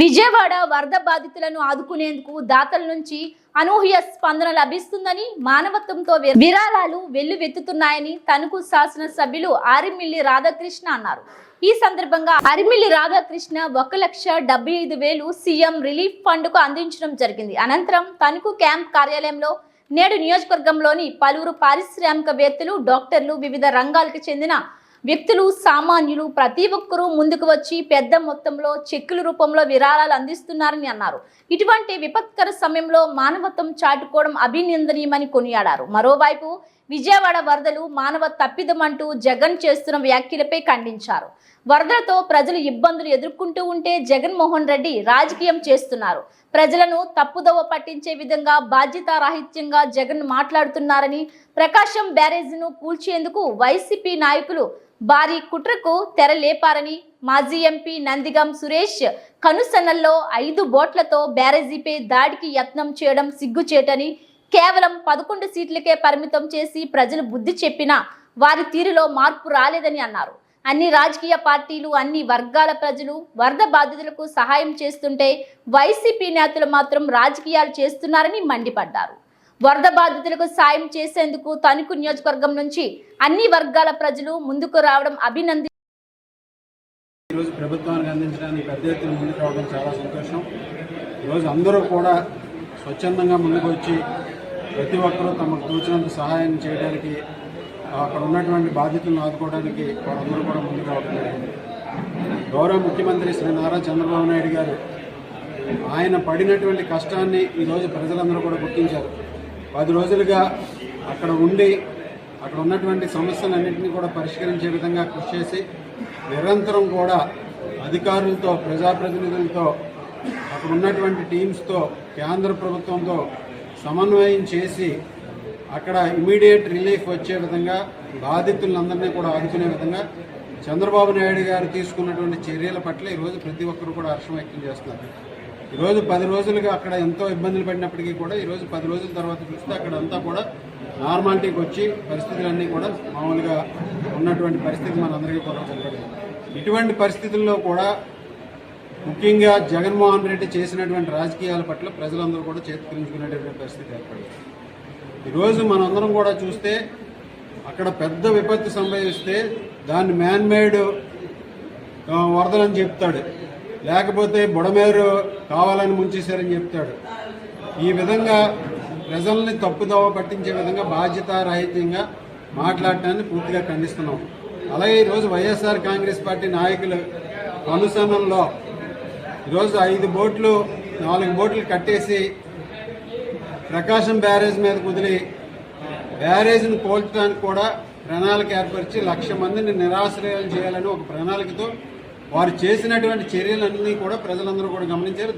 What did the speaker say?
విజయవాడ వరద బాధితులను ఆదుకునేందుకు దాతల నుంచి అనూహ్య స్పందన లభిస్తుందని మానవత్వంతో విరాళాలు వెల్లువెత్తుతున్నాయని తణుకు శాసనసభ్యులు ఆరిమిల్లి రాధాకృష్ణ అన్నారు. ఈ సందర్భంగా అరిమిల్లి రాధాకృష్ణ ఒక లక్ష డెబ్బై ఐదు వేలు సీఎం రిలీఫ్ ఫండ్కు అందించడం జరిగింది. అనంతరం తణుకు క్యాంప్ కార్యాలయంలో నేడు నియోజకవర్గంలోని పలువురు పారిశ్రామికవేత్తలు డాక్టర్లు వివిధ రంగాలకు చెందిన వ్యక్తులు సామాన్యులు ప్రతి ఒక్కరూ ముందుకు వచ్చి పెద్ద మొత్తంలో చెక్కుల రూపంలో విరాళాలు అందిస్తున్నారని అన్నారు. ఇటువంటి విపత్కర సమయంలో మానవత్వం చాటుకోవడం అభినందనీయమని కొనియాడారు. మరోవైపు విజయవాడ వరదలు మానవ తప్పిదమంటూ జగన్ చేస్తున్న వ్యాఖ్యలపై ఖండించారు. వరదలతో ప్రజలు ఇబ్బందులు ఎదుర్కొంటూ ఉంటే జగన్మోహన్ రెడ్డి రాజకీయం చేస్తున్నారు. ప్రజలను తప్పుదోవ పట్టించే విధంగా బాధ్యతారాహిత్యంగా జగన్ మాట్లాడుతున్నారని ప్రకాశం బ్యారేజీను కూల్చేందుకు వైసీపీ నాయకులు భారీ కుట్రకు తెర లేపారని మాజీ ఎంపీ నందిగం సురేష్ కనుసన్నల్లో ఐదు బోట్లతో బ్యారేజీపై దాడికి యత్నం చేయడం సిగ్గుచేటని కేవలం పదకొండు సీట్లకే పరిమితం చేసి ప్రజలు బుద్ధి చెప్పినా వారి తీరులో మార్పు రాలేదని అన్నారు. అన్ని రాజకీయ పార్టీలు అన్ని వర్గాల ప్రజలు వరద బాధితులకు సహాయం చేస్తుంటే వైసీపీ నేతలు మాత్రం రాజకీయాలు చేస్తున్నారని మండిపడ్డారు. వరద బాధితులకు సాయం చేసేందుకు తణుకు నియోజకవర్గం నుంచి అన్ని వర్గాల ప్రజలు ముందుకు రావడం అభినంది ఈరోజు ప్రభుత్వానికి అందించడానికి పెద్ద ఎత్తున ముందుకు రావడం చాలా సంతోషం. ఈరోజు అందరూ కూడా స్వచ్ఛందంగా ముందుకు వచ్చి ప్రతి ఒక్కరూ తమకు తోచినంత సహాయం చేయడానికి అక్కడ ఉన్నటువంటి బాధితులను ఆదుకోవడానికి వాళ్ళందరూ కూడా ముందుకు రావడం జరిగింది. గౌరవ ముఖ్యమంత్రి శ్రీ నారా చంద్రబాబు నాయుడు గారు ఆయన పడినటువంటి కష్టాన్ని ఈరోజు ప్రజలందరూ కూడా గుర్తించారు. పది రోజులుగా అక్కడ ఉండి అక్కడ ఉన్నటువంటి సమస్యలన్నింటినీ కూడా పరిష్కరించే విధంగా కృషి చేసి నిరంతరం కూడా అధికారులతో ప్రజాప్రతినిధులతో అక్కడ ఉన్నటువంటి టీమ్స్తో కేంద్ర ప్రభుత్వంతో సమన్వయం చేసి అక్కడ ఇమీడియట్ రిలీఫ్ వచ్చే విధంగా బాధితులందరినీ కూడా ఆదుకునే విధంగా చంద్రబాబు నాయుడు గారు తీసుకున్నటువంటి చర్యల పట్ల ఈరోజు ప్రతి ఒక్కరు కూడా హర్షం వ్యక్తం చేస్తున్నారు. ఈరోజు పది రోజులుగా అక్కడ ఎంతో ఇబ్బందులు పడినప్పటికీ కూడా ఈరోజు పది రోజుల తర్వాత చూస్తే అక్కడ అంతా కూడా నార్మాలిటీకి వచ్చి పరిస్థితులన్నీ కూడా మామూలుగా ఉన్నటువంటి పరిస్థితి మనందరికీ కూడా కనపడింది ఇటువంటి పరిస్థితుల్లో కూడా ముఖ్యంగా జగన్మోహన్ రెడ్డి చేసినటువంటి రాజకీయాల పట్ల ప్రజలందరూ కూడా చేతికిరించుకునేటటువంటి పరిస్థితి ఏర్పడింది. ఈరోజు మనందరం కూడా చూస్తే అక్కడ పెద్ద విపత్తు సంభవిస్తే దాన్ని మ్యాన్మేడ్ వరదలని చెప్తాడు. లేకపోతే బుడమేరు కావాలని ముంచేశారని చెప్తాడు. ఈ విధంగా ప్రజల్ని తప్పుదోవ పట్టించే విధంగా బాధ్యతారాహిత్యంగా మాట్లాడటాన్ని పూర్తిగా ఖండిస్తున్నాం. అలాగే ఈరోజు వైఎస్ఆర్ కాంగ్రెస్ పార్టీ నాయకులు అనుసరణలో ఈరోజు ఐదు బోట్లు నాలుగు బోట్లు కట్టేసి ప్రకాశం బ్యారేజ్ మీద కుదిరి బ్యారేజ్ను పోల్చడానికి కూడా ప్రణాళిక ఏర్పరిచి లక్ష మందిని నిరాశ్రయాలు చేయాలని ఒక ప్రణాళికతో వారు చేసినటువంటి చర్యలన్నీ కూడా ప్రజలందరూ కూడా గమనించారు.